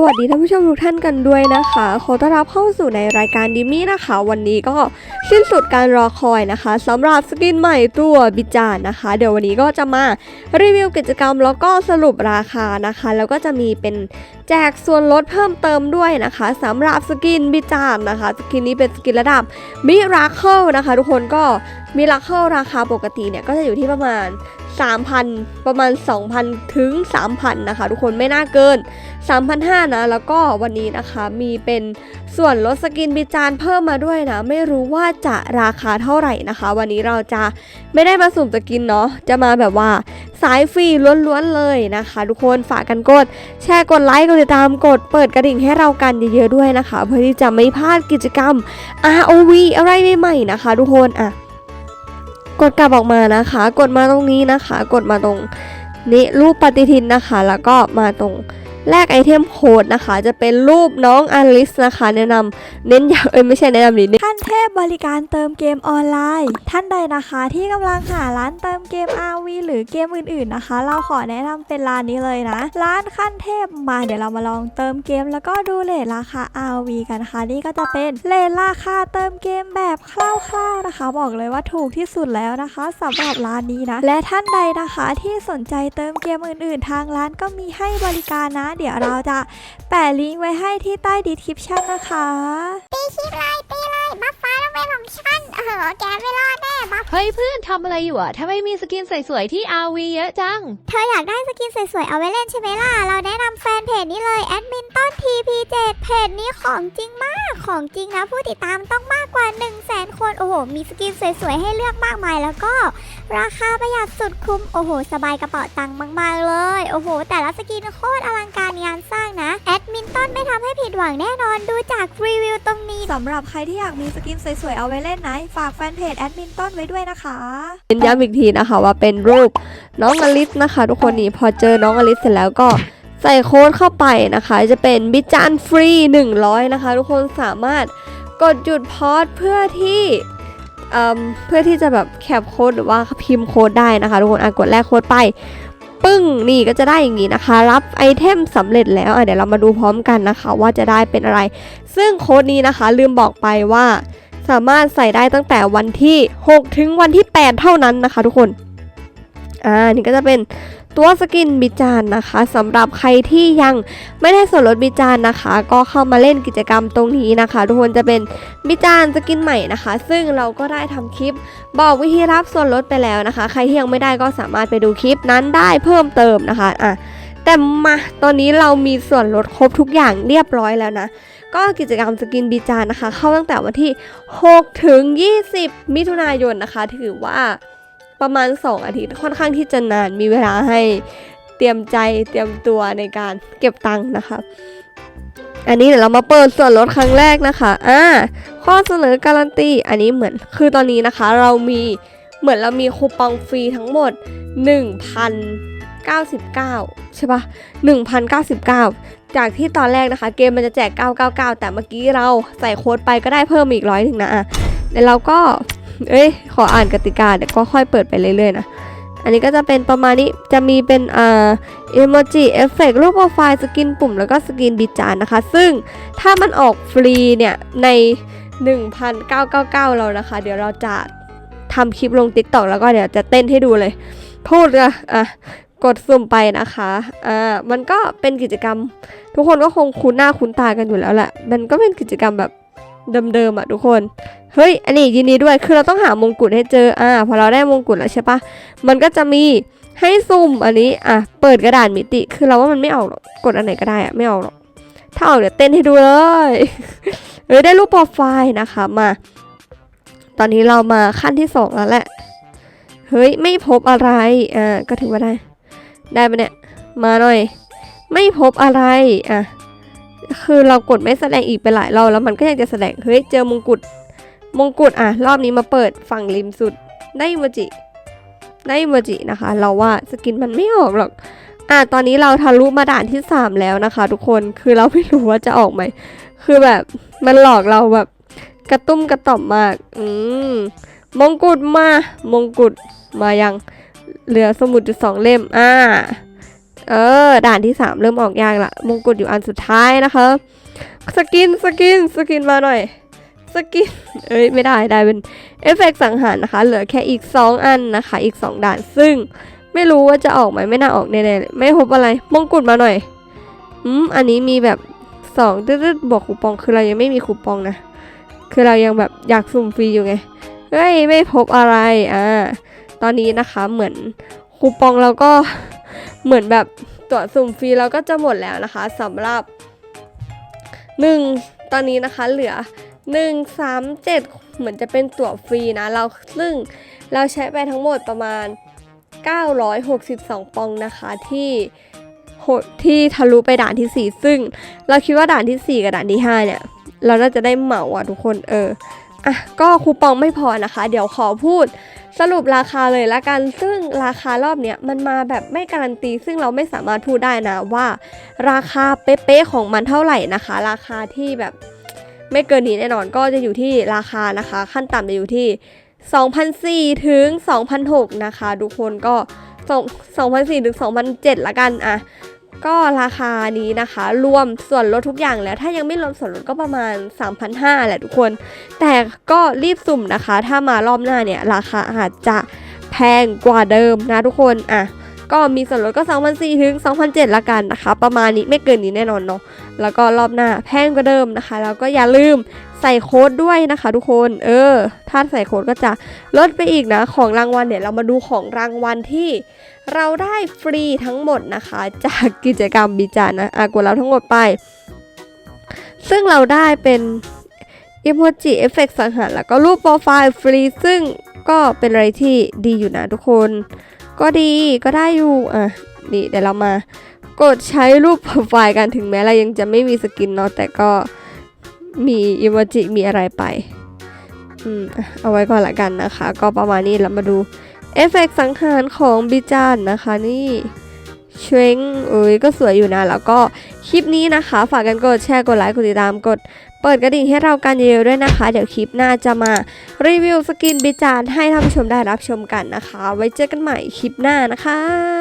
สวัสดีท่านผู้ชมทุกท่านกันด้วยนะคะ ขอต้อนรับเข้าสู่ในรายการดิมี่นะคะ วันนี้ก็สิ้นสุดการรอคอยนะคะสำหรับสกินใหม่ตัวบิจานนะคะ เดี๋ยววันนี้ก็จะมารีวิวกิจกรรมแล้วก็สรุปราคานะคะ แล้วก็จะมีเป็นแจกส่วนลดเพิ่มเติมด้วยนะคะสำหรับสกินบิจานนะคะสกินนี้เป็นสกินระดับมิราเคิลนะคะ ทุกคนก็มิราเคิลราคาปกติเนี่ยก็จะอยู่ที่ประมาณ 3,000 ประมาณ 2,000 ถึง 3,000 นะคะ ทุกคนไม่น่าเกิน 3,500 นะ แล้วก็วันนี้นะคะมีเป็นส่วนลดสกินบิจานเพิ่มมาด้วยนะ ไม่รู้ว่าจะราคาเท่าไหร่นะคะ วันนี้เราจะไม่ได้มาสุ่มสกินเนาะจะมาแบบว่าสายฟรีล้วนๆเลยนะคะ ทุกคนฝากกันกด แชร์กดไลค์กดติดตามกดเปิดกระดิ่งให้เรากันเยอะๆด้วยนะคะ เพื่อที่จะไม่พลาดกิจกรรม ROV อะไรใหม่ๆนะคะ ทุกคนอะ กดกลับออกมานะคะ กดมาตรงนี้นะคะ กดมาตรงนี้รูปปฏิทินนะคะ แล้วก็มาตรง แลกไอเทมโค้ดนะคะ จะเป็นรูปน้องอลิสนะคะ แนะนำเน้นย้ำเอ้ยไม่ใช่แนะนำดิเน้นขั้นเทพบริการเติมเกมออนไลน์ ท่านใดนะคะที่กำลังหาร้านเติมเกม RV หรือเกมอื่นๆนะคะ เราขอแนะนำเป็นร้านนี้เลยนะ ร้านขั้นเทพมาเดี๋ยวเรามาลองเติมเกม แล้วก็ดูเลทราคา RV กันนะคะ นี่ก็จะเป็นเลทราคาเติมเกมแบบคร่าวๆนะคะ บอกเลยว่าถูกที่สุดแล้วนะคะสำหรับร้านนี้นะและท่านใดนะคะที่สนใจเติมเกมอื่น ๆ ทางร้านก็มีให้บริการนะเดี๋ยวเราจะแปะลิงก์ไว้ให้ที่ใต้ดีคริปชั่นนะคะตีคลิปเลยตีเลยบัฟฟ้าต้องเป็นของฉันเออแกไม่รอดแน่บัฟเฮ้ยเพื่อนทำอะไรอยู่อะทำไมมีสกินสวยๆที่ RV เยอะจัง เธออยากได้สกินสวยๆ เอาไว้เล่นใช่ไหมล่ะ เราแนะนำแฟนเพจนี้เลยแอดมินต้น TP7 เพจนี้ของจริงมาก ของจริงนะ ผู้ติดตามต้องมากกว่า 1 0 0 0 0แสนคน โอ้โห มีสกินสวยๆ ให้เลือกมากมาย แล้วก็ราคาประหยัดสุดคุ้ม โอ้โห สบายกระเป๋าตังค์มาก ๆ เลย โอ้โห แต่ละสกินโคตรอลังการงานสร้างนะ แอดมินต้นไม่ทำให้ผิดหวังแน่นอนดูจากรีวิวตรงนี้สำหรับใครที่อยากมีสกินสวยๆ เอาไว้เล่นนะ ฝากแฟนเพจแอดมินต้นไว้ด้วยนะคะเน้นย้ำอีกทีนะคะว่าเป็นรูปน้องอลิสนะคะ ทุกคนนี่พอเจอน้องอลิสเสร็จแล้วก็ ใส่โค้ดเข้าไปนะคะ จะเป็นบิจานฟรี 100 นะคะ ทุกคนสามารถกดหยุดพอสเพื่อที่เอ่เพื่อที่จะแบบแคปโค้ดหรือว่าพิมพ์โค้ดได้นะคะ ทุกคนอะกดแลกโค้ดไป ปึ้งนี่ก็จะได้อย่างนี้นะคะ รับไอเทมสำเร็จแล้วอะเดี๋ยวเรามาดูพร้อมกันนะคะ ว่าจะได้เป็นอะไร ซึ่งโค้ดนี้นะคะ ลืมบอกไปว่า สามารถใส่ได้ตั้งแต่วันที่ 6 ถึงวันที่ 8 เท่านั้นนะคะ ทุกคนอ่านี่ก็จะเป็น ตัวสกินบิจานนะคะสำหรับใครที่ยังไม่ได้ส่วนลดบิจานนะคะ ก็เข้ามาเล่นกิจกรรมตรงนี้นะคะ ทุกคนจะเป็นบิจานสกินใหม่นะคะ ซึ่งเราก็ได้ทำคลิป บอกวิธีรับส่วนลดไปแล้วนะคะ ใครที่ยังไม่ได้ก็สามารถไปดูคลิปนั้นได้เพิ่มเติมนะคะอะแต่มาตอนนี้เรามีส่วนลดครบทุกอย่างเรียบร้อยแล้วนะก็กิจกรรมสกินบีจานนะคะ เข้าตั้งแต่วันที่ 6 ถึง 20 มิถุนายนนะคะ ถือว่า ประมาณ 2 อาทิตย์ค่อนข้างที่จะนานมีเวลาให้เตรียมใจเตรียมตัวในการเก็บตังค์นะคะ อันนี้เดี๋ยวเรามาเปิดส่วนลดครั้งแรกนะคะอ่าข้อเสนอการันตีอันนี้เหมือนคือตอนนี้นะคะ เรามีเหมือนเรามีคูปองฟรีทั้งหมด 1,099 ใช่ปะ1,099 จากที่ตอนแรกนะคะ เกมมันจะแจก 999 แต่เมื่อกี้เราใส่โค้ดไปก็ได้เพิ่มอีกร้อยหนึ่งนะอะเดี๋ยวเราก็ เอ้ย ขออ่านกติกาเดี๋ยวก็ค่อยเปิดไปเรื่อยๆนะ อันนี้ก็จะเป็นประมาณนี้ จะมีเป็นอ่าอิโมจิเอฟเฟกรูปโปรไฟล์สกินปุ่ม แล้วก็สกินบิจานนะคะ ซึ่งถ้ามันออกฟรีเนี่ย ใน 1,999 เรานะคะ เดี๋ยวเราจะทำคลิปลง TikTok แล้วก็เดี๋ยวจะเต้นให้ดูเลย พูดอะอะกดสุ่มไปนะคะ อ่า มันก็เป็นกิจกรรม ทุกคนก็คงคุ้นหน้าคุ้นตากันอยู่แล้วแหละ มันก็เป็นกิจกรรมแบบ เดิมๆอะทุกคน เฮ้ย อันนี้ยินดีด้วย คือเราต้องหามงกุฎให้เจอ อ่า พอเราได้มงกุฎแล้วใช่ปะมันก็จะมีให้ซุ่มอันนี้ อะ เปิดกระดาษมิติ คือเราว่ามันไม่ออกหรอก กดอันไหนก็ได้อะไม่ออกหรอก ถ้าออกเดี๋ยวเต้นให้ดูเลย เฮ้ย ได้รูปโปรไฟล์นะคะ มา ตอนนี้เรามาขั้นที่สองแล้วแหละ เฮ้ย ไม่พบอะไร อ่า ก็ถือว่าได้ ได้ปะเนี่ย มาหน่อย ไม่พบอะไร อะ คือเรากดไม่แสดงอีกไปหลายรอบแล้วมันก็ยังจะแสดง เฮ้ย เจอมงกุฎ มงกุฎอะ รอบนี้มาเปิดฝั่งริมสุด ได้โมจิ ได้โมจินะคะ เราว่าสกินมันไม่ออกหรอก อะ ตอนนี้เราทะลุมาด่านที่ 3 แล้วนะคะ ทุกคน คือเราไม่รู้ว่าจะออกไหม คือแบบมันหลอกเราแบบกระตุ้มกระต่อมมาก อืม มงกุฎมา มงกุฎมายัง เหลือสมุดจุดสองเล่ม อ่า เออ ด่านที่ 3 เริ่มออกยากละมงกุฎอยู่อันสุดท้ายนะคะ สกิน สกิน สกินมาหน่อย สกิน เอ้ย ไม่ได้ ได้เป็นเอฟเฟกต์สังหารนะคะ เหลือแค่อีก 2 อันนะคะ อีก 2 ด่าน ซึ่งไม่รู้ว่าจะออกไหม ไม่น่าออกแน่ๆ ไม่พบอะไร มงกุฎมาหน่อย อืม อันนี้มีแบบ2ตึ๊ดๆบวกคูปอง คือเรายังไม่มีคูปองนะ คือเรายังแบบอยากสุ่มฟรีอยู่ไง เฮ้ย ไม่พบอะไร อ่า ตอนนี้นะคะ เหมือนคูปองเราก็ เหมือนแบบตั๋วสุ่มฟรีเราก็จะหมดแล้วนะคะสำหรับ 1 ตอนนี้นะคะเหลือ 1 3 7 เหมือนจะเป็นตั๋วฟรีนะเราซึ่งเราใช้ไปทั้งหมดประมาณ 962 ปองนะคะที่ที่ทะลุไปด่านทีสี่4 ซึ่ง เราคิดว่าด่านทีสี่ 4 กับด่านที่ 5 เนี่ย เราน่าจะได้เหมาอะทุกคนเออ อะก็คูปองไม่พอนะคะ เดี๋ยวขอพูดสรุปราคาเลยละกัน ซึ่งราคารอบเนี้ยมันมาแบบไม่การันตี ซึ่งเราไม่สามารถพูดได้นะว่า ราคาเป๊ะๆของมันเท่าไหร่นะคะ ราคาที่แบบไม่เกินนี้แน่นอนก็จะอยู่ที่ราคานะคะ ขั้นต่ำจะอยู่ที่2,004ถึง2,006นะคะทุกคนก็2,004ถึง2,007ละกันอะ ก็ราคานี้นะคะ รวมส่วนลดทุกอย่างแล้ว ถ้ายังไม่รวมส่วนลดก็ประมาณ 3,500แหละทุกคน แต่ก็รีบสุ่มนะคะ ถ้ามารอบหน้าเนี่ย ราคาอาจจะแพงกว่าเดิมนะทุกคนอะ ก็มีส่วนลดก็ 2,004ถึง2,007ละกันนะคะ ประมาณนี้ไม่เกินนี้แน่นอนเนาะแล้วก็รอบหน้าแพงกว่าเดิมนะคะ แล้วก็อย่าลืมใส่โค้ดด้วยนะคะทุกคน เออ ถ้าใส่โค้ดก็จะลดไปอีกนะ ของรางวัลเนี่ยเรามาดูของรางวัลที่เราได้ฟรีทั้งหมดนะคะ จากกิจกรรมบิจานะอะกดเราทั้งหมดไป ซึ่งเราได้เป็นอิโมจิเอฟเฟกสังหารแล้วก็รูปโปรไฟล์ฟรี ซึ่งก็เป็นอะไรที่ดีอยู่นะทุกคน ก็ดีก็ได้อยู่อะนี่เดี๋ยวเรามากดใช้รูปโปรไฟล์กันถึงแม้เรายังจะไม่มีสกินเนาะแต่ก็มีอิโมจิมีอะไรไปอืมเอาไว้ก่อนละกันนะคะ ก็ประมาณนี้เรามาดูเอฟเฟกต์สังหารของบิจานนะคะนี่เชงเอ้ยก็สวยอยู่นะ แล้วก็คลิปนี้นะคะ ฝากกันกดแชร์กดไลค์กดติดตามกด เปิดกระดิ่งให้เรากันเยอะๆด้วยนะคะ เดี๋ยวคลิปหน้าจะมารีวิวสกินบิจารให้ท่านผู้ชมได้รับชมกันนะคะ ไว้เจอกันใหม่คลิปหน้านะคะ